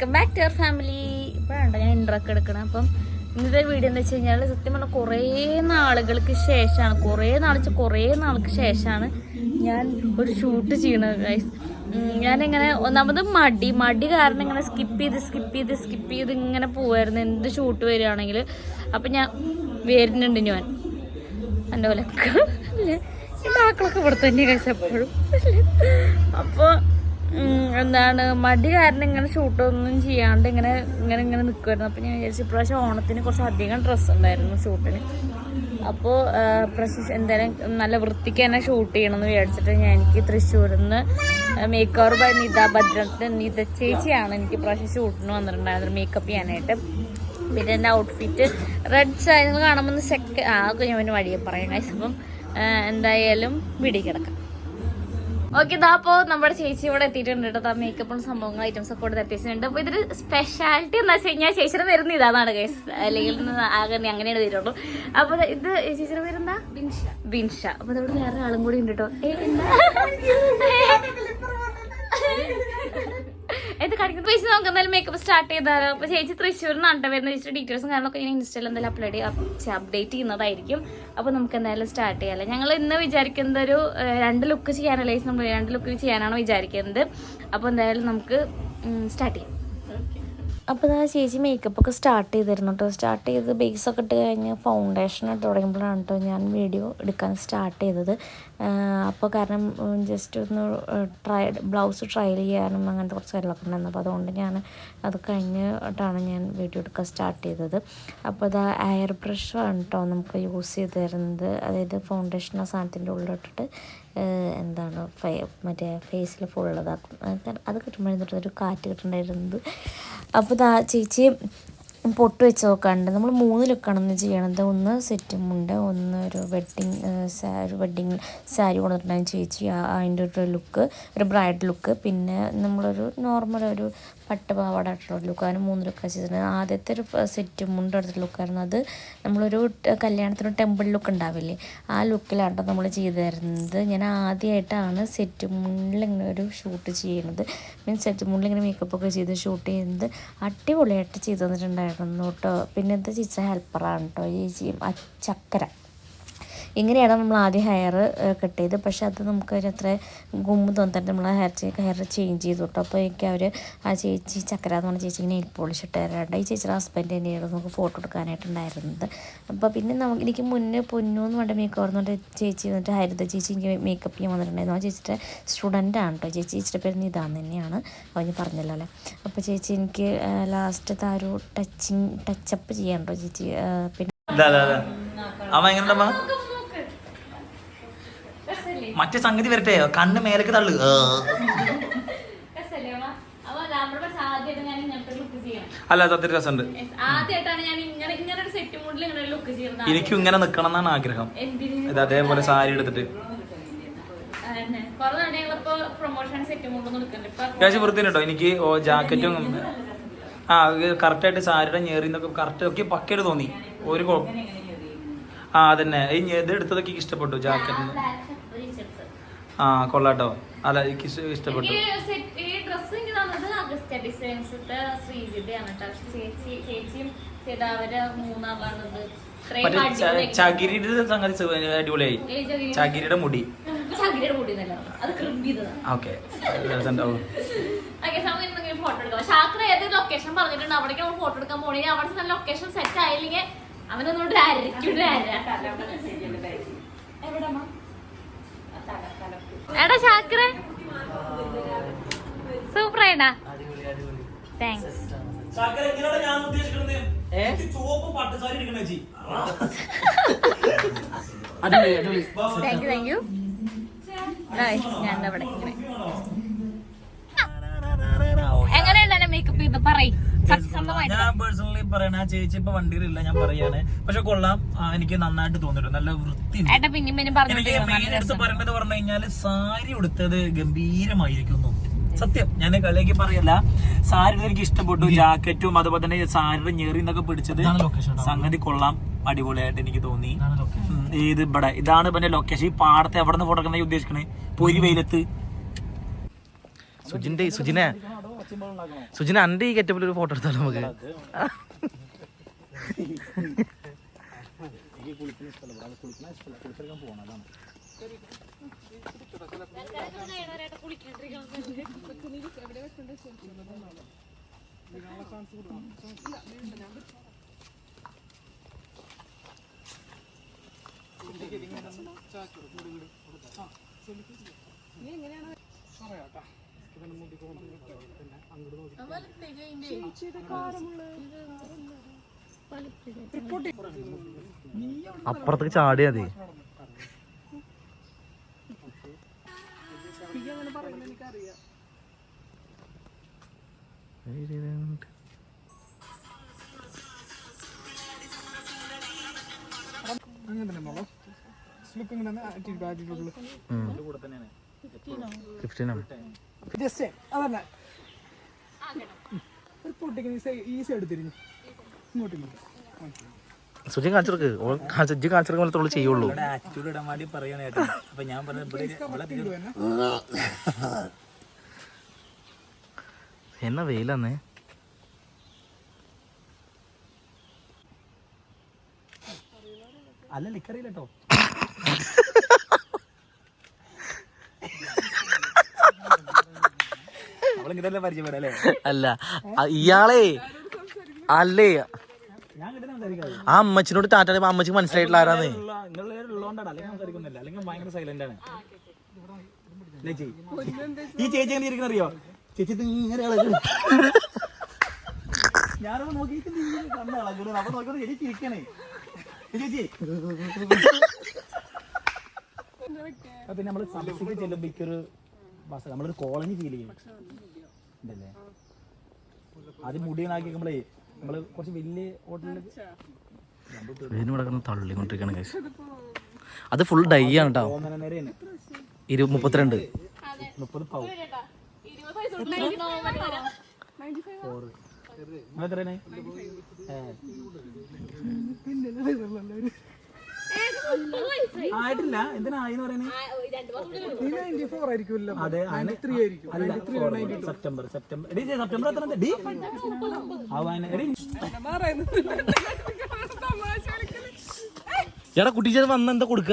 Welcome back to our family. ഇപ്പോഴാണ് ഞാൻ ഇൻട്രൊക്കെ എടുക്കണം. അപ്പം ഇന്നത്തെ വീഡിയോ എന്ന് വെച്ച് കഴിഞ്ഞാൽ സത്യം പറഞ്ഞാൽ കുറേ നാളുകൾക്ക് ശേഷമാണ് കുറേ നാളിച്ച് കുറേ നാൾക്ക് ശേഷമാണ് ഞാൻ ഒരു ഷൂട്ട് ചെയ്യണത് ഗൈസ് ഞാനിങ്ങനെ ഒന്നാമത് മടി മടി കാരണം ഇങ്ങനെ സ്കിപ്പ് ചെയ്ത് സ്കിപ്പ് ചെയ്ത് സ്കിപ്പ് ചെയ്ത് ഇങ്ങനെ പോവായിരുന്നു. എന്ത് ഷൂട്ട് വരികയാണെങ്കിൽ അപ്പം ഞാൻ വരുന്നുണ്ട് ഞാൻ എന്റെ പോലെ അല്ലേ? ഡാക്കളൊക്കെ ഇവിടെ തന്നെ എപ്പോഴും. അപ്പോൾ എന്താണ് മടി കാരണം ഇങ്ങനെ ഷൂട്ടൊന്നും ചെയ്യാണ്ട് ഇങ്ങനെ ഇങ്ങനെ ഇങ്ങനെ നിൽക്കുമായിരുന്നു അപ്പോൾ ഞാൻ വിചാരിച്ചു ഇപ്രാവശ്യം ഓണത്തിന് കുറച്ച് അധികം ഡ്രസ്സ് ഉണ്ടായിരുന്നു ഷൂട്ടിന് അപ്പോൾ പ്രസി എന്തായാലും നല്ല വൃത്തിക്ക് തന്നെ ഷൂട്ട് ചെയ്യണമെന്ന് വിചാരിച്ചിട്ട് ഞാൻ എനിക്ക് തൃശ്ശൂരിൽ നിന്ന് മേക്ക് ഓവർ ബൈ നിത ഭദ്രത്തെ നിത ചേച്ചിയാണ് എനിക്ക് പ്രാവശ്യം ഷൂട്ടിന് വന്നിട്ടുണ്ടായിരുന്നത് മേക്കപ്പ് ചെയ്യാനായിട്ട്. പിന്നെ എന്റെ ഔട്ട്ഫിറ്റ് റെഡ് സൈഡ് കാണുമ്പോൾ സെക്ക ആ ഞാൻ വഴിയെ പറയാം അപ്പം എന്തായാലും വിടി കിടക്കാം ഓക്കെ ഇതാ അപ്പോൾ നമ്മുടെ ചേച്ചി ഇവിടെ എത്തിയിട്ടുണ്ട് കേട്ടോ മേക്കപ്പും സംഭവങ്ങൾ ഐറ്റംസ് ഒക്കെ ഇവിടെ എത്തിയിട്ടുണ്ട് അപ്പോൾ ഇതൊരു സ്പെഷ്യാലിറ്റി എന്താ വെച്ച് കഴിഞ്ഞാൽ ചേച്ചിയുടെ വരുന്ന ഇതാണ് കേസ് അല്ലെങ്കിൽ ആകെ അങ്ങനെയാണ് വരുള്ളൂ അപ്പോൾ ഇത് ചേച്ചിയുടെ പേരെന്താ ബിൻഷ ബിൻഷ അപ്പോൾ ഇവിടെ വേറെ ആളും കൂടി ഉണ്ട് കേട്ടോ എന്താ? കാണിക്കുന്നത് കാണിക്കുന്ന പൈസ നമുക്ക് എന്തായാലും മേക്കപ്പ് സ്റ്റാർട്ട് ചെയ്താലോ? അപ്പോൾ ചേച്ചി തൃശ്ശൂരിൽ നിന്നാണ് വരുന്ന ചേച്ചി ഡീറ്റെയിൽസും കാര്യങ്ങളൊക്കെ ഞാൻ ഇൻസ്റ്റയിൽ എന്തായാലും അപ്ലോഡ് ചെയ്യാം. അപ്ഡേറ്റ് ചെയ്യുന്നതായിരിക്കും. അപ്പോൾ നമുക്ക് എന്തായാലും സ്റ്റാർട്ട് ചെയ്യാമല്ലോ ഞങ്ങൾ ഇന്ന് വിചാരിക്കുന്നത് ഒരു രണ്ട് ലുക്ക് ചെയ്യാനല്ലേ നമ്മൾ രണ്ട് ലുക്ക് ചെയ്യാനാണ് വിചാരിക്കുന്നത്. അപ്പോൾ എന്തായാലും നമുക്ക് സ്റ്റാർട്ട് ചെയ്യാം. അപ്പോൾ ഞാൻ ചേച്ചി മേക്കപ്പ് ഒക്കെ സ്റ്റാർട്ട് ചെയ്തിരുന്നു കേട്ടോ സ്റ്റാർട്ട് ചെയ്ത് ബേസ് ഒക്കെ ഇട്ട് കഴിഞ്ഞ് ഫൗണ്ടേഷൻ ഇട്ട് തുടങ്ങുമ്പോഴാണ് കേട്ടോ ഞാൻ വീഡിയോ എടുക്കാൻ സ്റ്റാർട്ട് ചെയ്തത്. അപ്പോൾ കാരണം ജസ്റ്റ് ഒന്ന് ട്രൈ ബ്ലൗസ് ട്രയൽ ചെയ്യാനും അങ്ങനത്തെ കുറച്ച് കാര്യങ്ങളൊക്കെ ഉണ്ടായിരുന്നു. അപ്പോൾ അതുകൊണ്ട് ഞാൻ അത് കഴിഞ്ഞിട്ടാണ് ഞാൻ വീഡിയോ എടുക്കാൻ സ്റ്റാർട്ട് ചെയ്തത്. അപ്പോൾ ഇത് എയർ ബ്രഷാണ് കേട്ടോ നമുക്ക് യൂസ് ചെയ്ത് തരുന്നത്. അതായത് ഫൗണ്ടേഷൻ ആ സാധനത്തിന്റെ ഉള്ളിലിട്ടിട്ട് എന്താണ് ഫേ മറ്റേ ഫേസിൽ ഫുൾ ഇതാക്കും. അത് കിട്ടുമ്പോഴേ ഒരു കാറ്റ് കിട്ടുന്നുണ്ടായിരുന്നത് അപ്പോൾ ചേച്ചി പൊട്ട് വെച്ച് നോക്കാണ്ട് നമ്മൾ മൂന്ന് ലുക്കാണെന്ന് ചെയ്യണത് ഒന്ന് സെറ്റും ഉണ്ട് ഒന്ന് ഒരു വെഡ്ഡിങ് ഒരു വെഡ്ഡിങ് സാരി കൊണ്ടിട്ടുണ്ടായിരുന്നു ചേച്ചി അതിന്റെ ഒരു ലുക്ക് ഒരു ബ്രൈഡ് ലുക്ക് പിന്നെ നമ്മളൊരു നോർമൽ ഒരു പട്ടുപാവാട ഇട്ടുള്ള ലുക്ക് മൂന്ന് ലുക്ക് ചെയ്തിട്ടുണ്ട് ആദ്യത്തെ ഒരു സെറ്റ് മുണ്ട് എടുത്തിട്ട് ലുക്കായിരുന്നു അത്. നമ്മളൊരു കല്യാണത്തിന് ടെമ്പിൾ ലുക്ക് ഉണ്ടാവില്ലേ? ആ ലുക്കിലാണ് നമ്മൾ ചെയ്തിരുന്നത്. ഞാൻ ആദ്യമായിട്ടാണ് സെറ്റ് മുണ്ടിൽ ഇങ്ങനെ ഒരു ഷൂട്ട് ചെയ്യുന്നത്. മീൻസ് സെറ്റ് മുണ്ടിൽ ഇങ്ങനെ മേക്കപ്പ് ഒക്കെ ചെയ്ത് ഷൂട്ട് ചെയ്യുന്നത്. അടിപൊളിയായിട്ട് ചെയ്തു തന്നിട്ടുണ്ടായിരുന്നു കേട്ടോ. പിന്നെ ഇത് ചിച്ച? ഹെൽപ്പറാണ് കേട്ടോ. ആ ചക്കര. ഇങ്ങനെയാണ് നമ്മൾ ആദ്യം ഹെയർ കട്ട് ചെയ്ത്? പക്ഷെ അത് നമുക്ക് അത്ര ഗുമ്മ് തോന്നിട്ട് നമ്മൾ ഹെയർ ഹെയർ ചേഞ്ച് ചെയ്തു കേട്ടോ. അപ്പോൾ എനിക്ക് അവർ ആ ചേച്ചി ചക്കര എന്ന് പറഞ്ഞ ചേച്ചി നെയിൽ പോളിഷ് ഇട്ട് തരാറുണ്ട് ഈ ചേച്ചിയുടെ ഹസ്ബൻഡ് തന്നെയാണ് നമുക്ക് ഫോട്ടോ എടുക്കാനായിട്ടുണ്ടായിരുന്നത് അപ്പോൾ പിന്നെ നമുക്ക് എനിക്ക് മുന്നേ പൊന്നു എന്ന് പറഞ്ഞ മേക്കപ്പ് പറഞ്ഞുകൊണ്ട് ചേച്ചി വന്നിട്ട് ഹരിത ചേച്ചി എനിക്ക് മേക്കപ്പ് ചെയ്യാൻ വന്നിട്ടുണ്ടായിരുന്നു. ആ ചേച്ചിയുടെ സ്റ്റുഡന്റ് ആണ് കേട്ടോ. ചേച്ചി ചേച്ചിയുടെ പേര് നിതാന്ന് തന്നെയാണ്. അപ്പോൾ ഞാൻ പറഞ്ഞല്ലോ അല്ലേ? അപ്പോൾ ചേച്ചി എനിക്ക് ലാസ്റ്റത്തെ ആ ഒരു ടച്ചിങ് ടച്ചപ്പ് ചെയ്യാൻ കേട്ടോ ചേച്ചി? പിന്നെ അവൻ എങ്ങനെയുണ്ടമ്മ മറ്റേ സംഗതി വരട്ടെ. കണ്ണ് മേലേക്ക് തള്ളു. അല്ല സത്യ രസമുണ്ട്. ആദ്യമായിട്ടാണ് ഞാൻ ഇങ്ങനെ ഇങ്ങനെ സെറ്റ് മൂഡിൽ ഇങ്ങനെ ലുക്ക് ചെയ്യുന്നത് എനിക്കും ഇങ്ങനെ നിക്കണം എന്നാണ് ആഗ്രഹം. ഇത് അതേപോലെ സാരി എടുത്തിട്ട്. അത്യാവശ്യം വൃത്തി കേട്ടോ എനിക്ക് ഓ ജാക്കറ്റും ആ കറക്റ്റായിട്ട് സാരിയുടെ ഞേറിന്നൊക്കെ കറക്റ്റ് ഒക്കെ പക്കയിട്ട് തോന്നി. ഒരു കുഴപ്പം ആ അതന്നെ. ഈ ഇത് എടുത്തതൊക്കെ ഇഷ്ടപ്പെട്ടു ജാക്കറ്റിന്. ആ കൊള്ളാട്ടോ. അല്ല എനിക്ക് ഇഷ്ടപ്പെട്ടു. ഈ ഡ്രസ്സ് എനിക്ക് തന്നത് അഗസ്റ്റ ഡിസൈൻസിന്റെ ശ്രീജിതയാണ് ചേച്ചി ചേച്ചിയും ചെയ്ത അവർ ചകിരിയുടെ സംഗതി അടിപൊളിയായി. ചകിരിയുടെ? മുടി. ചകിരിയുടെ മുടി എന്നല്ല അത് ഓക്കെ. ഫോട്ടോ എടുക്കാം. ഷാക്ര ഏത് ലൊക്കേഷൻ പറഞ്ഞിട്ടുണ്ട്? അവിടേക്ക് നമ്മൾ ഫോട്ടോ എടുക്കാൻ പോണെങ്കിൽ അവിടെ നല്ല ലൊക്കേഷൻ സെറ്റ് ആയില്ലെങ്കിൽ അവനൊന്നുകൊണ്ട് അരക്കൂടെ എടാ ഷാക്ര സൂപ്പർ ആയിട്ടാ thanks thank you thank you ഞാൻ അവിടെ ഇങ്ങനെ. എങ്ങനെയുണ്ട് എന്നെ മേക്കപ്പ് ചെയ്ത് പറയും. ഞാൻ പേഴ്സണലി പറയണ ആ ചേച്ചി ഇപ്പൊ വണ്ടിയിലില്ല ഞാൻ പറയാണ്. പക്ഷെ കൊള്ളാം എനിക്ക് നന്നായിട്ട് തോന്നിട്ടു നല്ല വൃത്തി എനിക്ക് പറയേണ്ടത് പറഞ്ഞു കഴിഞ്ഞാൽ സാരി ഉടുത്തത് ഗംഭീരമായിരിക്കുന്നു. സത്യം ഞാൻ കളിയാക്കി പറയല്ല. സാരി എനിക്ക് ഇഷ്ടപ്പെട്ടു ജാക്കറ്റും അതുപോലെ തന്നെ സാരിയുടെ ഞെറി എന്നൊക്കെ പിടിച്ചത് സംഗതി കൊള്ളാം അടിപൊളിയായിട്ട് എനിക്ക് തോന്നി. ഏത് ഇവിടെ ഇതാണ് ഇവന്റെ ലൊക്കേഷൻ ഈ പാടത്തെ എവിടെ നിന്ന് ഫോട്ടോ ഉദ്ദേശിക്കണേ? പൊരി വെയിലത്ത്. സുജിന്റെ സുജിനെ. സുജിന് അന്റെ ഈ ഗെറ്റപ്പിൽ ഒരു ഫോട്ടോ എടുത്താലോ നമുക്ക്? ഇങ്ങനെയാണ് പറയാട്ടാ അപ്പുറത്തേക്ക് ചാടിയാ മതി. അങ്ങനെ തന്നെ മോളോ? സ്ലിപ്പ് ഇങ്ങനെ ആറ്റിറ്റ്യൂഡ് ആറ്റിറ്റ്യൂഡിൽ കൂടെ തന്നെയാണ്. ജസ്റ്റ് അതല്ല. ഒരു പൊട്ടിക്ക് ഈ സൈഡ് തിരിഞ്ഞു ഇങ്ങോട്ട് ഇങ്ങോട്ട്. സുജി കാണിച്ചെടുക്ക് സുജി കാണിച്ചെടുക്കാൻ പോലത്തെ ഉള്ളു ചെയ്യുള്ളൂ. ഇവിടെ ആറ്റിറ്റ്യൂഡ് ഇടാൻ വേണ്ടി പറയണ കേട്ടോ അപ്പൊ ഞാൻ എന്നാ വെയിലാന്നേ? അല്ല ലിക്കറിയില്ല കേട്ടോ അല്ലേ? ഇയാളെ അല്ലേ? ആ അമ്മച്ചിനോട് ടാറ്റ അമ്മച്ചിക്ക് മനസ്സിലായിട്ടുള്ള ആരാന്ന്? ഈ ചേച്ചി എങ്ങനെ ഇരിക്കുന്ന അറിയോ? ചേച്ചി ഇങ്ങനെ ഞാനപ്പോ നോക്കിയിട്ട് അപ്പൊ നോക്കിയത് ചേച്ചി പിന്നെ നമ്മൾ സംസ്ഥക്ക് ചെല്ലുമ്പോ ഒരു നമ്മളൊരു കോളനി ഫീൽ ചെയ്യും. ഉണ്ടല്ലേ? ആദ്യം മുടിയനാക്കി നമ്മളെ നമ്മൾ കുറച്ച് വലിയ ഹോട്ടലിൽ guys. അത് ഫുൾ ഡൈ ആണ് കേട്ടോ ഇരു മുപ്പത്തിരണ്ട്. മുപ്പത് പൗ. എത്രയാണ് ആയിട്ടില്ല. എന്തിനായെന്ന് പറയുന്നത് അതെ സെപ്റ്റംബർ സെപ്റ്റംബർ എടി സെപ്റ്റംബർ എത്ര ഡി? ആവാൻ എടി എടാ കുട്ടി ചേട്ടൻ വന്ന എന്താ കൊടുക്ക?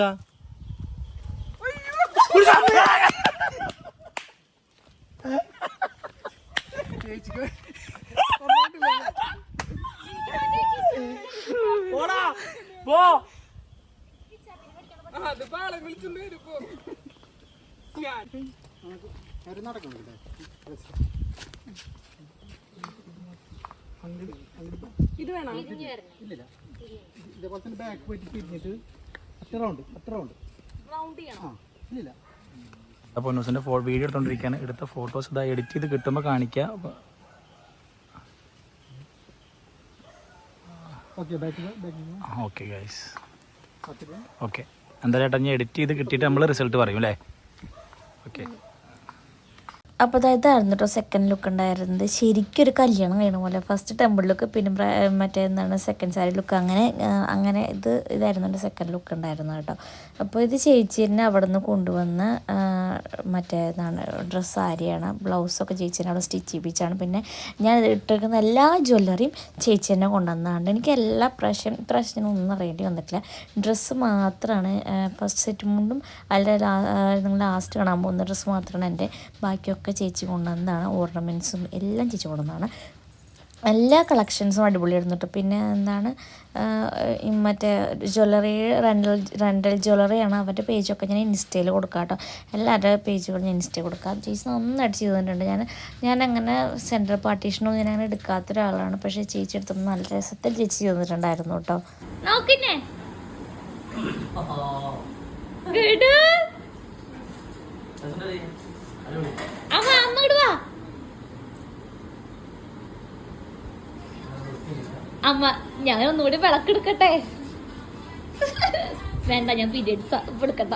പോടാ പോ. അത് പാളം വിളിച്ചോണ്ട് വരും ഇപ്പൊ. ഞാൻ. ഇത് വേണം? ഇതേപോലെ തന്നെ ബാക്ക് പോയിട്ട് തിരിഞ്ഞിട്ട് അത്ര റൗണ്ട് അത്ര റൗണ്ട് റൗണ്ട് ചെയ്യണം. ഇല്ലില്ല. അപ്പോൾ ന്യൂസിന്റെ ഫോ വീഡിയോ എടുത്തോണ്ടിരിക്കുകയാണ് എടുത്ത ഫോട്ടോസ് ഇതാ എഡിറ്റ് ചെയ്ത് കിട്ടുമ്പോൾ കാണിക്കാം. അപ്പൊ- ഓക്കെ ബാക്ക് ബാക്ക് ആ ഓക്കെ ഗൈസ് ഓക്കെ എന്തായാലും ഏട്ടാ ഞാൻ എഡിറ്റ് ചെയ്ത് കിട്ടിയിട്ട് നമ്മൾ റിസൾട്ട് പറയും അല്ലേ? ഓക്കെ അപ്പോൾ അതായത് ഇതായിരുന്നു കേട്ടോ സെക്കൻഡ് ലുക്ക് ഉണ്ടായിരുന്നത്. ശരിക്കും ഒരു കല്യാണം കഴിയണ പോലെ. ഫസ്റ്റ് ടെമ്പിൾ ലുക്ക് പിന്നെ മറ്റേ എന്താണ് സെക്കൻഡ് സാരി ലുക്ക് അങ്ങനെ അങ്ങനെ ഇത് ഇതായിരുന്നു എന്റെ സെക്കൻഡ് ലുക്ക് ഉണ്ടായിരുന്നു കേട്ടോ അപ്പോൾ ഇത് ചേച്ചി തന്നെ അവിടെ നിന്ന് കൊണ്ടുവന്ന മറ്റേ എന്താണ് ഡ്രസ്സ് സാരിയാണ് ബ്ലൗസൊക്കെ ചേച്ചി തന്നെ അവിടെ സ്റ്റിച്ച് ചെയ്യിപ്പിച്ചാണ്. പിന്നെ ഞാൻ ഇട്ടിരിക്കുന്ന എല്ലാ ജ്വല്ലറിയും ചേച്ചി തന്നെ കൊണ്ടുവന്നതാണ് എനിക്ക് എല്ലാ പ്രശ്നം പ്രശ്നങ്ങളൊന്നും അറിയേണ്ടി വന്നിട്ടില്ല. ഡ്രസ്സ് മാത്രമാണ് ഫസ്റ്റ് സെറ്റ് മുണ്ടും അല്ല നിങ്ങൾ ലാസ്റ്റ് കാണാൻ പോകുന്ന ഡ്രസ്സ് മാത്രമാണ് എന്റെ. ബാക്കിയൊക്കെ ചേച്ചി കൊണ്ടുവന്നതാണ്. ഓർണമെന്റ്സും എല്ലാം ചേച്ചി കൊണ്ടുവന്നതാണ്. എല്ലാ കളക്ഷൻസും അടിപൊളിയായിരുന്നു കേട്ടോ. പിന്നെ എന്താണ് മറ്റേ ജ്വല്ലറി റെൻഡൽ റെൻഡൽ ജ്വല്ലറിയാണ് അവരുടെ പേജൊക്കെ ഞാൻ ഇൻസ്റ്റയിൽ കൊടുക്കാം കേട്ടോ. എല്ലാവരുടെ പേജുകളും ഞാൻ ഇൻസ്റ്റയിൽ കൊടുക്കാം ചേച്ചി നന്നായിട്ട് ചെയ്തു തന്നിട്ടുണ്ട്. ഞാൻ ഞാൻ അങ്ങനെ സെൻട്രൽ പാർട്ടീഷനൊന്നും ഞാൻ അങ്ങനെ എടുക്കാത്ത ഒരാളാണ്. പക്ഷേ ചേച്ചി എടുത്തപ്പോൾ നല്ല രസത്തിൽ ചേച്ചി ചെയ്തു തന്നിട്ടുണ്ടായിരുന്നു കേട്ടോ. നോക്കിന്നെ. അമ്മ വാ. അമ്മ ഞാൻ ഒന്നുകൂടി വിളക്കെടുക്കട്ടെ. വേണ്ട ഞാൻ പീരിയഡ്സ് ഇപ്പൊ എടുക്കണ്ട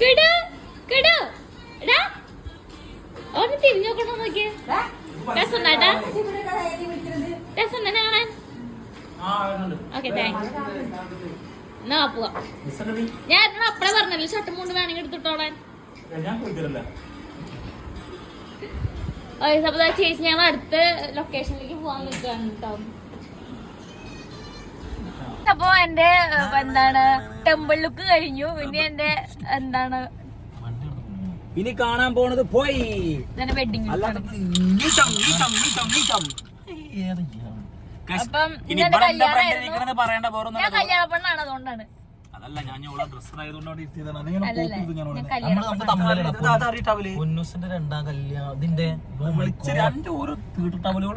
കിടു കിടു. എടാ ഒന്ന് തിരിഞ്ഞു നോക്കണോ നോക്കിയേ? രസമുണ്ടാട്ടാ രസമുണ്ടെ കാണാൻ? ഓക്കെ താങ്ക്സ് എന്നാ പോവാ. ഞാൻ അപ്പഴേ പറഞ്ഞല്ലോ ഷർട്ടും മുണ്ട് വേണമെങ്കിൽ എടുത്തിട്ടോളാൻ. ഞാൻ ദാ ചേച്ചി ഞങ്ങൾ അടുത്ത ലൊക്കേഷനിലേക്ക് പോകാൻ നിൽക്കുകയാണ് കേട്ടോ അപ്പൊ എന്റെ എന്താണ് ടെമ്പിൾ ലുക്ക് കഴിഞ്ഞു. പിന്നെ എന്റെ എന്താണ് ഇനി കാണാൻ പോണത് പോയി. വെഡിങ് അപ്പം കല്യാണ പെണ്ണാണ് അതുകൊണ്ടാണ്. അതല്ല ഞാൻ ഓളെ ഡ്രസ് ആയതുകൊണ്ട് പൊന്നൂസിന്റെ രണ്ടാം കല്യാണം ഇതിന്റെ രണ്ട് ഓരോ തീട്ട ടവലുകൾ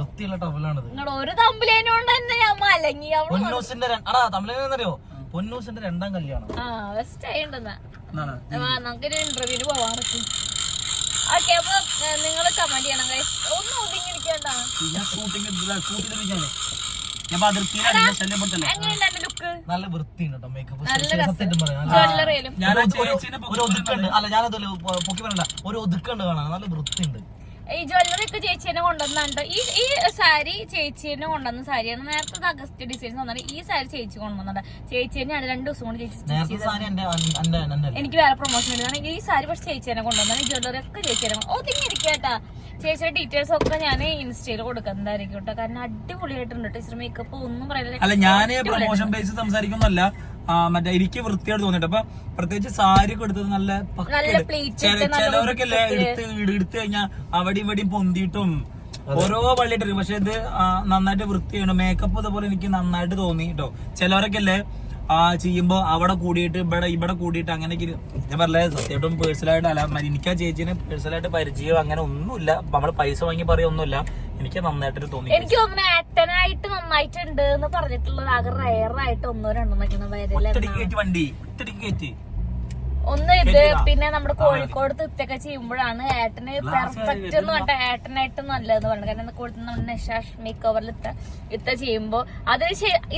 വൃത്തിയുള്ള ടവലാണിത്. ഒരു തമ്പിലേനോണ്ട് തന്നെ ഞാൻ മലങ്ങി. പൊന്നൂസിന്റെ അടാ തമിഴറിയോ പൊന്നൂസിന്റെ രണ്ടാം കല്യാണം? നമുക്കൊരു ഇന്റർവ്യൂവിന് പോവാൻ പറ്റും ഓക്കെ അപ്പൊ നിങ്ങൾ കമന്റ് ചെയ്യണം. ഒന്നും ഒതുങ്ങിയിരിക്കണ്ട. ഞാൻ ഷൂട്ടിംഗ് ഷൂട്ടിംഗ്. ഞാൻ അതിർത്തിയിലാണ് ശല്യപ്പെടുത്തല്ലേ നല്ല വൃത്തിയുണ്ട് കേട്ടോ മേക്കപ്പ് നല്ല സത്യം പറയാം. ഞാൻ ഒരു- ഒതുക്കുണ്ട് അല്ല ഞാനത് പൊക്കി പറയണ്ട. ഒരു ഒതുക്കുണ്ട് കാണാൻ. നല്ല വൃത്തിയുണ്ട്. ഈ ജ്വല്ലറി ഒക്കെ ചേച്ചീനെ കൊണ്ടുവന്നുണ്ട് ഈ ഈ സാരി ചേച്ചിനെ കൊണ്ടുവന്ന സാരിയാണ്. നേരത്തെ അഗസ്റ്റ് ഡിസൈൻസ് വന്നത് ഈ സാരി ചേച്ചി കൊണ്ടുവന്നുണ്ട് ചേച്ചീനെയാണ് രണ്ട് ദിവസം കൊണ്ട് ചേച്ചി എനിക്ക് വേറെ പ്രൊമോഷൻ ഈ സാരി പക്ഷെ ചേച്ചിനെ കൊണ്ടുവന്നാണ് ജ്വല്ലറി ഒക്കെ ചേച്ചിനെ ഒതുങ്ങിയിരിക്കട്ടാ ചേച്ചിയുടെ ഡീറ്റെയിൽസ് ഒക്കെ ഞാൻ ഇൻസ്റ്റയിൽ കൊടുക്കുന്നതായിരിക്കും കേട്ടോ കാരണം അടിപൊളിയായിട്ടുണ്ട് ടീച്ചർ മേക്കപ്പ് ഒന്നും പറയാനില്ല അല്ല ഞാൻ പ്രൊമോഷൻ ബേസ് സംസാരിക്കുന്നല്ല മറ്റേ എനിക്ക് വൃത്തിയായിട്ട് തോന്നിട്ട് അപ്പൊ പ്രത്യേകിച്ച് സാരി ഒക്കെ എടുത്തത് നല്ല ചിലവരൊക്കെ അല്ലേ എടുത്ത് എടുത്തു എടുത്ത് കഴിഞ്ഞാൽ അവിടെയും ഇവിടെയും പൊന്തിയിട്ടും ഓരോ വള്ളിയിട്ട് പക്ഷെ ഇത് നന്നായിട്ട് വൃത്തിയാണ് മേക്കപ്പ് അതുപോലെ എനിക്ക് നന്നായിട്ട് തോന്നി കേട്ടോ ചിലവരൊക്കെ അല്ലേ ആ ചെയ്യുമ്പോ അവിടെ കൂടിയിട്ട് ഇവിടെ ഇവിടെ കൂടിയിട്ട് അങ്ങനെയൊക്കെ ഞാൻ പറഞ്ഞ സത്യമായിട്ടും പേഴ്സണലായിട്ട് അല്ല എനിക്ക് ആ ചേച്ചിനെ പേഴ്സണലായിട്ട് പരിചയം അങ്ങനെ ഒന്നുമില്ല. നമ്മൾ പൈസ വാങ്ങി പറയൊന്നുമില്ല എനിക്ക് നന്നായിട്ട് തോന്നി. എനിക്ക് തോന്നുന്നു നന്നായിട്ടുണ്ട് എന്ന് പറഞ്ഞിട്ടുള്ളത് ആകെ ഒന്നോ വണ്ടി ഒന്ന് ഇത്. പിന്നെ നമ്മുടെ കോഴിക്കോട് തിത്തൊക്കെ ചെയ്യുമ്പോഴാണ് ഏട്ടന് പെർഫെക്റ്റ് എന്ന് പറഞ്ഞ ഏട്ടനായിട്ട് നല്ലതെന്ന് പറഞ്ഞു കാരണം കോഴിക്കോട് നമ്മുടെ നിഷാഷ് മേക്ക് ഓവറിൽ ഇത്ത ഇത്ത ചെയ്യുമ്പോ അത്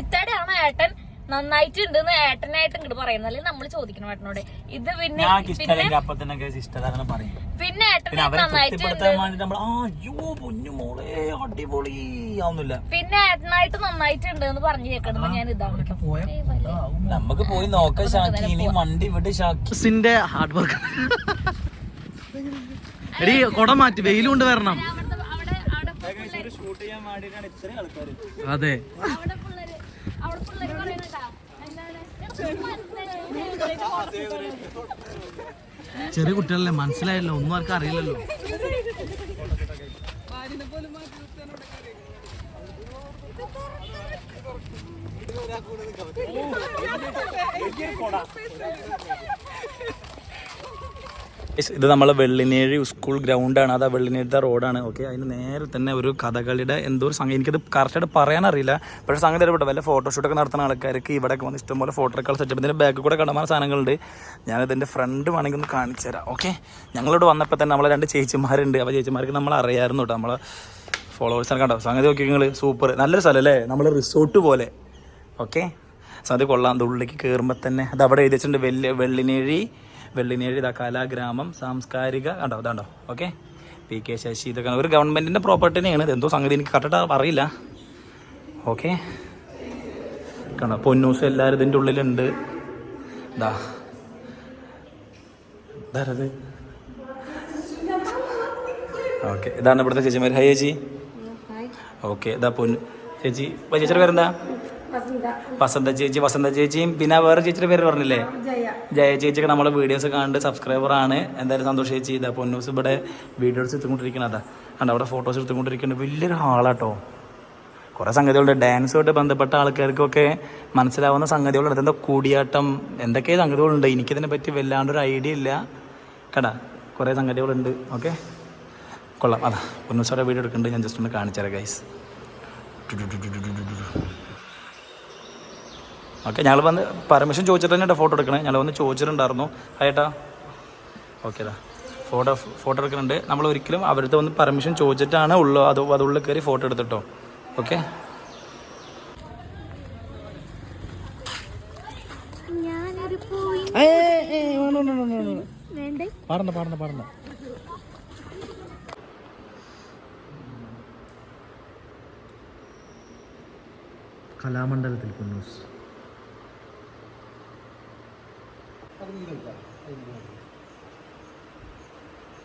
ഇത്തടെയാണ് ഏട്ടൻ നന്നായിട്ടുണ്ട് എന്ന് ഏട്ടനായിട്ട് ഇങ്ങോട്ട് പറയുന്നത്. അല്ലെങ്കിൽ നമ്മൾ ചോദിക്കണം ഏട്ടനോട്. ഇത് പിന്നെ പിന്നെ പിന്നെ ഏട്ടന് നന്നായിട്ടുണ്ട്. തൃപ്തിപ്പെടുത്താൻ വേണ്ടിട്ട് നമ്മൾ അയ്യോ പൊന്നു മോളെ അടിപൊളി ആവുന്നില്ല. പിന്നെ ഏട്ടനായിട്ട് നന്നായിട്ടുണ്ട് എന്ന് പറഞ്ഞു കേൾക്കണം ഞാൻ നമുക്ക് പോയി നോക്കാം ഷാക്കി. ഇനി വണ്ടി വിട്ട് ഹാർഡ് വർക്ക് എടി കൊട മാറ്റി വെയിലും കൊണ്ട് വരണം. അതെ. അവിടെ നിനക്ക് മനസ്സിലായി ചെറിയ കുട്ടികളല്ലേ മനസ്സിലായല്ലോ ഒന്നും ആർക്കും അറിയില്ലല്ലോ ഭാര്യനെ പോലും മാറ്റി നിർത്താനോട് ഇത് നമ്മളെ വെള്ളിനേഴി സ്കൂൾ ഗ്രൗണ്ടാണ് അത് ആ വെള്ളിനേഴത്തെ റോഡാണ് ഓക്കെ അതിന് നേരെ തന്നെ ഒരു കഥകളിയുടെ എന്തോ ഒരു സംഗതി. എനിക്കത് കറക്റ്റായിട്ട് പറയാനറിയില്ല പക്ഷേ സംഗതി അറിയപ്പെട്ട? വല്ല ഫോട്ടോഷൂട്ടൊക്കെ നടത്തുന്ന ആൾക്കാർക്ക് ഇവിടെയൊക്കെ വന്ന് ഇഷ്ടംപോലെ ഫോട്ടോകൾ സെറ്റപ്പ് ഇതിന്റെ ബാക്കിൽ കൂടെ കണ്ടമാന സാധനങ്ങളുണ്ട്. ഞാനിതിന്റെ ഫ്രണ്ട് വേണമെങ്കിൽ ഒന്ന് കാണിച്ചു തരാം. ഓക്കെ ഞങ്ങളോട് വന്നപ്പോൾ തന്നെ നമ്മളെ രണ്ട് ചേച്ചിമാരുണ്ട്. അപ്പോൾ ചേച്ചിമാർക്ക് നമ്മൾ അറിയാമായിരുന്നു കേട്ടോ നമ്മളെ ഫോളോവേഴ്സിനെ കണ്ടോ? സംഗതി നോക്കി നിങ്ങൾ സൂപ്പർ നല്ലൊരു സ്ഥലം അല്ലേ? നമ്മൾ റിസോർട്ട് പോലെ. ഓക്കെ സംഗതി കൊള്ളാം. ഉള്ളിലേക്ക് കയറുമ്പോൾ തന്നെ. അത് അവിടെ എഴുതിച്ചിട്ടുണ്ട് വെള്ളി വെള്ളിനേഴി വെള്ളിനേഴി ഇതാ കലാഗ്രാമം സാംസ്കാരിക കണ്ടോ ഇതാണ്ടോ ഓക്കെ? പി കെ ശശി ഇതൊക്കെ ഒരു ഗവൺമെന്റിന്റെ പ്രോപ്പർട്ടി തന്നെയാണ് ഇത് എന്തോ സംഗതി എനിക്ക് കറക്റ്റായിട്ട് അറിയില്ല. ഓക്കെ? കണ്ടോ പൊന്നൂസ് എല്ലാവരും ഇതിന്റെ ഉള്ളിലുണ്ട്. ഇതാ ഇതാരത്? ഓക്കെ ഇതാണ് ഇവിടുത്തെ ചേച്ചിമാർ ഹൈ ചേച്ചി. ഓക്കെ ഇതാ പൊന്നു. ചേച്ചി ചേച്ചിയുടെ പേരെന്താ? വസന്ത. ചേച്ചി വസന്ത ചേച്ചിയും പിന്നെ വേറെ ചേച്ചിയുടെ പേര് പറഞ്ഞില്ലേ? ജയ. ചേച്ചിയൊക്കെ നമ്മളെ വീഡിയോസ് കണ്ട് സബ്സ്ക്രൈബർ ആണ്. എന്തായാലും സന്തോഷ ചേച്ചി ഇതാ പൊന്നൂസ് ഇവിടെ വീഡിയോസ് എടുത്തുകൊണ്ടിരിക്കണതാ. കണ്ട അവിടെ ഫോട്ടോസ് എടുത്തുകൊണ്ടിരിക്കുന്നുണ്ട് വലിയൊരു ഹാളാട്ടോ കുറേ സംഗതികളുണ്ട്. ഡാൻസുമായിട്ട് ബന്ധപ്പെട്ട ആൾക്കാർക്കൊക്കെ മനസ്സിലാവുന്ന സംഗതികളുണ്ട്. എന്താ കൂടിയാട്ടം? എന്തൊക്കെ സംഗതികളുണ്ട്? എനിക്കിതിനെ പറ്റി വല്ലാണ്ടൊരു ഐഡിയ ഇല്ല. കടാ കുറേ സംഗതികളുണ്ട്. ഓക്കെ കൊള്ളാം. അതാ പൊന്നൂസോടെ വീഡിയോ എടുക്കുന്നുണ്ട്. ഞാൻ ജസ്റ്റ് ഒന്ന് കാണിച്ചു തരാം ഗൈസ് ഓക്കെ ഞങ്ങൾ വന്ന് പെർമിഷൻ ചോദിച്ചിട്ട് തന്നെ ഫോട്ടോ എടുക്കണേ. ഞങ്ങൾ വന്ന് ചോദിച്ചിട്ടുണ്ടായിരുന്നു. ആയിട്ടാ ഓക്കെ ഡാ ഫോട്ടോ ഫോട്ടോ എടുക്കുന്നുണ്ട് നമ്മൾ ഒരിക്കലും അവരുടെ വന്ന് പെർമിഷൻ ചോദിച്ചിട്ടാണ് ഉള്ളു. അത് അതുള്ളിൽ കയറി ഫോട്ടോ എടുത്തിട്ടോ. ഓക്കെ പാടണ്ട പാടണ്ട പാടണ്ട. കലാമണ്ഡലത്തിൽ പൊന്നൂസ്.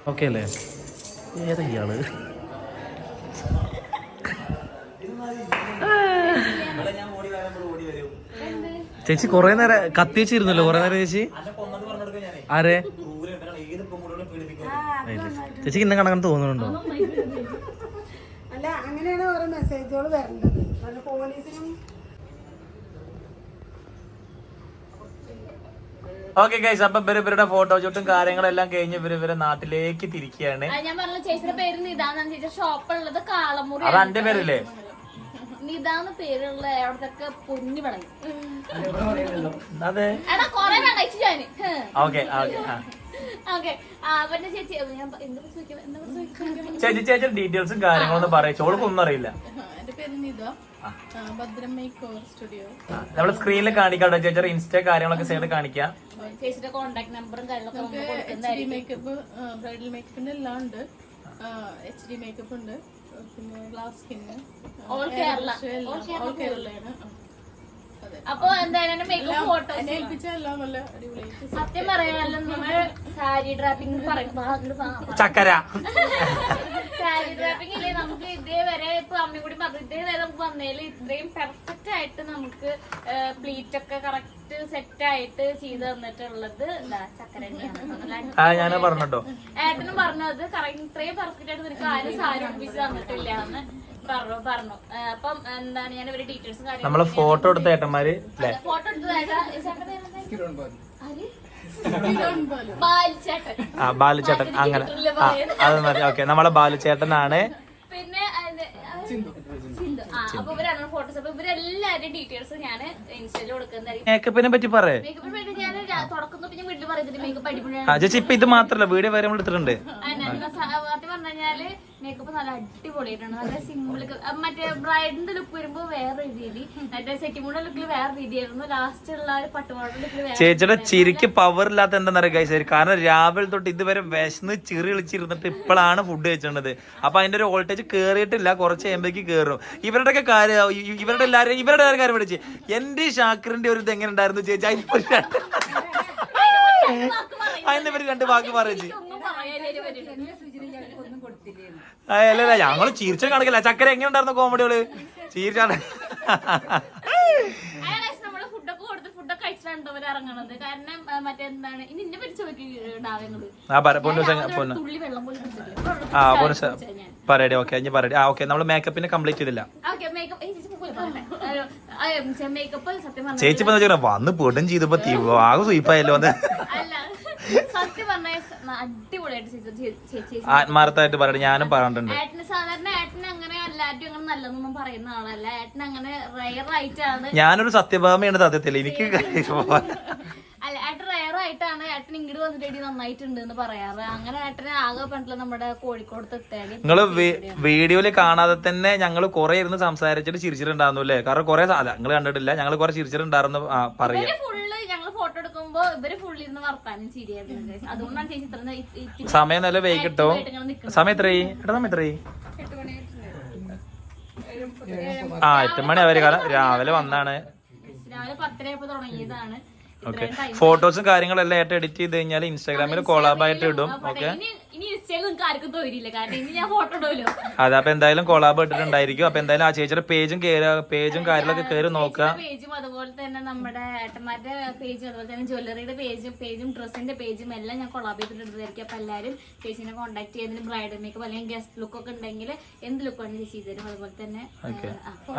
ഓക്കെ അല്ലേ? ഏതാ ഇയാൾ ചേച്ചി കൊറേ നേരം കത്തിച്ചിരുന്നല്ലോ കുറെ നേരം ചേച്ചി. ആരെ? ചേച്ചിക്ക് ഇന്ന കണക്കാൻ തോന്നുന്നുണ്ടോ? അല്ല അങ്ങനെയാണ് ഓരോ മെസ്സേജുകൾ വരേണ്ടത്. പോലീസിനും ഓക്കെ ഗൈസ് അപ്പൊ ഇവർ ഇവരുടെ ഫോട്ടോ ഷൂട്ടും കാര്യങ്ങളെല്ലാം കഴിഞ്ഞ് ഇവർ ഇവരെ നാട്ടിലേക്ക് തിരിക്കുകയാണ്. ഞാൻ പറഞ്ഞ ചേച്ചിയുടെ പേര് നിതാന്നാണ് ചേച്ചി. ഷോപ്പ് ഉള്ളത് കാളമുറി അത് എന്റെ പേരല്ലേ? നിതാന്ന് പേരുള്ള അവിടത്തൊക്കെ പൊന്നു വിളയും അതെ. എടാ കൊറേ ഞാൻ ഓക്കെ ഓക്കെ ചേച്ചി ഞാൻ പ- എന്താ ചോദിക്കാം എന്താ ചോദിക്കാം ചേച്ചി ചേച്ചി ഡീറ്റെയിൽസും കാര്യങ്ങളൊന്നും പറയാം. ചോളക്കൊന്നും അറിയില്ല എന്റെ പേര് നിത. സ്റ്റുഡിയോ. നമ്മൾ സ്ക്രീനിൽ കാണിക്കാം ചേച്ചി ഇൻസ്റ്റ കാര്യങ്ങളൊക്കെ സൈഡ് കാണിക്കാം. ചേച്ചിയുടെ കോണ്ടാക്ട് നമ്പറും കാര്യങ്ങളൊക്കെ മേക്കപ്പ് ബ്രൈഡൽ മേക്കപ്പിന്റെ എല്ലാം ഉണ്ട്. എച്ച് ഡി മേക്കപ്പ് ഉണ്ട്. പിന്നെ glass skin. All Kerala. All കേരളയാണ് അപ്പൊ എന്തായാലും മേക്കപ്പ് ഫോട്ടോസ് എന്നെ നല്ല അടിപൊളി സത്യം പറയാനല്ലോ നമ്മൾ സാരി ഡ്രാപ്പിംഗ്. ചക്കര. സാരി ഡ്രാപ്പിംഗ് ഇല്ലേ? നമുക്ക് ഇതേവരെ ഇപ്പൊ അമ്മയും കൂടി പറഞ്ഞു ഇതേവരെ നമുക്ക് വന്നതിൽ ഇത്രയും പെർഫെക്റ്റ് ആയിട്ട് നമുക്ക് പ്ലീറ്റ് ഒക്കെ കറക്റ്റ് സെറ്റ് ആയിട്ട് ചെയ്ത് തന്നിട്ടുള്ളത് ഇതാ ചക്കര ഞാൻ പറഞ്ഞോ ഏട്ടനും പറഞ്ഞത് ഇത്രയും പെർഫെക്റ്റ് ആയിട്ട് നിനക്ക് ആരും സാരി ഒപ്പിച്ച് തന്നിട്ടില്ല എന്ന്. പറഞ്ഞു പറഞ്ഞു. അപ്പം എന്താണ് ഞാൻ ഇവരുടെ ഡീറ്റെയിൽസും നമ്മൾ ഫോട്ടോ എടുത്ത ഏട്ടന്മാര് ഫോട്ടോ ആ ബാലുചേട്ടൻ അങ്ങനെ. അത് മതി. ഓക്കെ നമ്മളെ ബാലുചേട്ടനാണ്. പിന്നെ മേക്കപ്പിനെ പറ്റി പറയേ ചേച്ചി ഇപ്പൊ ഇത് മാത്രല്ല വീഡിയോ വരെ നമ്മൾ എടുത്തിട്ടുണ്ട്. സത്യം പറഞ്ഞു കഴിഞ്ഞാൽ മേക്കപ്പ് നല്ല അടിപൊളിയായിട്ടാണ്. നല്ല സിമ്പിൾ മറ്റേ ബ്രൈഡിന്റെ ലുക്ക് വരുമ്പോ വേറെ രീതി മറ്റേ സെറ്റിമൂടെ ലുക്കിൽ വേറെ രീതിയായിരുന്നു ലാസ്റ്റ് ഉള്ള ഒരു പട്ടുപാട് ലുക്കിൽ ചേച്ചിയുടെ ചിരിക്ക് പവർ ഇല്ലാത്ത എന്താ പറയുക ഗൈസ് കാരണം രാവിലെ തൊട്ട് ഇതുവരെ വിശന്ന് ചിറി വിളിച്ചിരുന്നിട്ട് ഇപ്പോഴാണ് ഫുഡ് കഴിച്ചിട്ടുള്ളത് അപ്പൊ അതിന്റെ ഒരു വോൾട്ടേജ് കേറിയിട്ടില്ല. കുറച്ച് കഴിയുമ്പോഴേക്ക് കേറും. ഇവരുടെ ഒക്കെ കാര്യം ഇവരുടെ എല്ലാവരും ഇവരുടെ എല്ലാവരും കാര്യം വിളിച്ച് എന്റെ ഷാക്കറിന്റെ ഒരു ഇത് എങ്ങനെ ഉണ്ടായിരുന്നു ചേച്ചി? അതിന് അതിന്റെ പേര് രണ്ട് വാക്ക് പറയിച്ച് ഒന്നും പറയാനേ വരില്ല ആ, അല്ല അല്ല ഞങ്ങൾ ചിരിച്ച കണക്കില്ല. ചക്കര എങ്ങനെ ഉണ്ടായിരുന്നു കോമഡികൾ? ചിരിച്ചാണ് നമ്മൾ പറയടി ഓക്കെ ഞാൻ പറയടി ആ ഓക്കെ നമ്മൾ മേക്കപ്പിന് കംപ്ലീറ്റ് ചെയ്തില്ല. ചേച്ചി വന്ന് പെടും ചെയ്തപ്പോ ആകെ സ്വീപ്പായല്ലോ വന്ന് സത്യം അടിപൊളിയായിട്ട് ചേച്ചി ആത്മാർത്ഥമായിട്ട് പറയട്ടെ. ഞാനും പറഞ്ഞിട്ടുണ്ട്. ഏട്ടന് സാധാരണ ഏട്ടന് അങ്ങനെ അങ്ങനെ നല്ലതൊന്നും പറയുന്ന ആളല്ല. ഏട്ടൻ അങ്ങനെ റയർ ആയിട്ടാണ്. ഞാനൊരു സത്യഭാമയാണ് സത്യത്തിൽ. എനിക്ക് അല്ല ഏട്ടൻ റയർ ആയിട്ടാണ്. ഏട്ടൻ ഇങ്ങോട്ട് വന്നിട്ട് നന്നായിട്ടുണ്ട് എന്ന് പറയാറ്. അങ്ങനെ ഏട്ടന് ആകെ പണ്ടില്ല നമ്മുടെ കോഴിക്കോട് നിങ്ങൾ വീഡിയോയിൽ കാണാതെ തന്നെ ഞങ്ങൾ കുറെ ഇരുന്ന് സംസാരിച്ചിട്ട് ചിരിച്ചിട്ടുണ്ടായിരുന്നു അല്ലേ? കാരണം കുറെ നിങ്ങൾ കണ്ടിട്ടില്ല. ഞങ്ങൾ കുറെ ചിരിച്ചിട്ടുണ്ടായിരുന്നു പറയാ ഫുള്ള് ഞങ്ങൾ ഇവർ ഫുള്ളി ഇരുന്ന് വർത്താനം ശരിയായിരുന്നു. അതുകൊണ്ടാണ് ചേച്ചി ഇത്ര സമയം നല്ല വൈകിട്ടോ. സമയം എത്രയായി? എടാ സമയം എത്രയായി? ആ എട്ട് മണി അവർ രാവിലെ വന്നാണ്. രാവിലെ പത്തരയപ്പോ തുടങ്ങിയതാണ്. ഓക്കെ. ഫോട്ടോസും കാര്യങ്ങളെല്ലാം ആയിട്ട് എഡിറ്റ് ചെയ്ത് കഴിഞ്ഞാൽ ഇൻസ്റ്റാഗ്രാമിൽ കോളാബായിട്ട് ഇടും. ഓക്കെ. ഇനി ഇനി ഇൻസ്റ്റയിൽ നിങ്ങൾക്ക് ആർക്കും തോരില്ല കാരണം ഇനി ഞാൻ ഫോട്ടോ ഇടുമല്ലോ അതെ അപ്പൊ എന്തായാലും കൊളാബ് ഇട്ടിട്ടുണ്ടായിരിക്കും. അപ്പൊ എന്തായാലും ആ ചേച്ചിയുടെ പേജും പേജും കാര്യങ്ങളൊക്കെ കയറി നോക്കുക. പേജും അതുപോലെ തന്നെ നമ്മുടെ ഏട്ടന്മാരുടെ പേജും അതുപോലെ തന്നെ ജ്വല്ലറിയുടെ പേജും പേജും ഡ്രസ്സിന്റെ പേജും എല്ലാം ഞാൻ കൊളാബ് ചെയ്തിട്ടുണ്ടായിരിക്കും. അപ്പൊ എല്ലാവരും ചേച്ചിനെ കോൺടാക്ട് ചെയ്തതിന് ബ്രൈഡൽ മേക്കപ്പ് അല്ലെങ്കിൽ ഗസ്റ്റ് ലുക്ക് ഒക്കെ ഉണ്ടെങ്കിൽ എന്ത് ലുക്ക് ചെയ്തു തരും. അതുപോലെ തന്നെ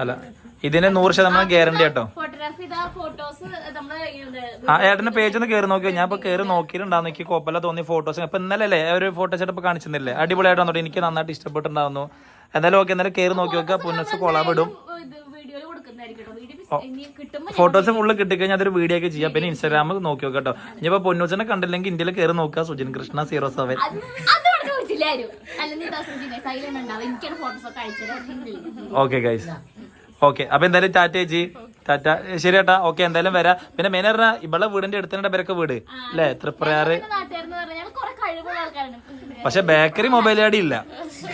അല്ല ഇതിന് നൂറ് ശതമാനം ഗ്യാരണ്ടി കേട്ടോ? ഫോട്ടോഗ്രാഫി ഇതാ ഫോട്ടോസ് നമ്മുടെ ഏട്ടന്റെ പേജ് ഒന്ന് കയറി നോക്കിയോ ഞാൻ ഇപ്പൊ കയറി നോക്കിയിട്ടുണ്ടാകും എനിക്ക് കുഴപ്പമില്ല തോന്നിയ ഫോട്ടോസ് അപ്പൊ ഇന്നലെ ഒരു ഫോട്ടോ സെറ്റപ്പ് കാണിച്ചിരുന്നില്ലേ? അടിപൊളിയായിട്ട് വന്നോട്ടെ എനിക്ക് നന്നായിട്ട് ഇഷ്ടപ്പെട്ടിട്ടുണ്ടായിരുന്നു എന്തായാലും ഓക്കെ എന്തായാലും കയറി നോക്കി നോക്കുക പുനസ് കൊളാവിടും ഫോട്ടോസ് ഫുള്ള് കിട്ടിക്കഴിഞ്ഞാൽ അതൊരു വീഡിയോ ഒക്കെ ചെയ്യാം. പിന്നെ ഇൻസ്റ്റാഗ്രാമിൽ നോക്കി നോക്കാം കേട്ടോ. ഇനിയിപ്പോ പൊന്നൂച്ചനെ കണ്ടില്ലെങ്കിൽ ഇന്ത്യയിൽ കയറി നോക്കുക. Sujin Krishna zero seven okay guys okay അപ്പൊ എന്തായാലും ടാറ്റ ചേച്ചി. ടാറ്റ. ശരി ഏട്ടാ ഓക്കെ എന്തായാലും വരാം. പിന്നെ മെയിൻ പറഞ്ഞാൽ ഇവിടെ വീടിന്റെ അടുത്തന്നെ പേരൊക്കെ വീട് അല്ലേ? തൃപ്രയാറ്. പക്ഷെ ബേക്കറി മൊബൈൽ ആടി ഇല്ല.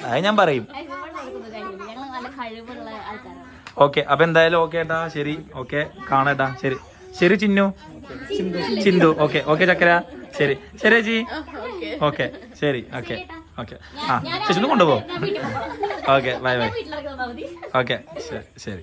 അത് ഞാൻ പറയും. ഞങ്ങൾ നല്ല കഴിവുള്ള ആൾക്കാരാണ്. ഓക്കെ അപ്പൊ എന്തായാലും ഓക്കെ ഏട്ടാ ശരി. ഓക്കെ കാണേട്ടാ ശരി. ശരി ചിന്നു. ചിന്തു ഓക്കെ ഓക്കെ ചക്കര. ശരി. ശരി ചേച്ചി. ഓക്കെ. ഓക്കെ ശരി. Okay okay. ആ ചേച്ചി ഒന്ന് കൊണ്ടുപോകും ഓക്കെ ബൈ ബൈ. ഓക്കെ ശരി ശരി.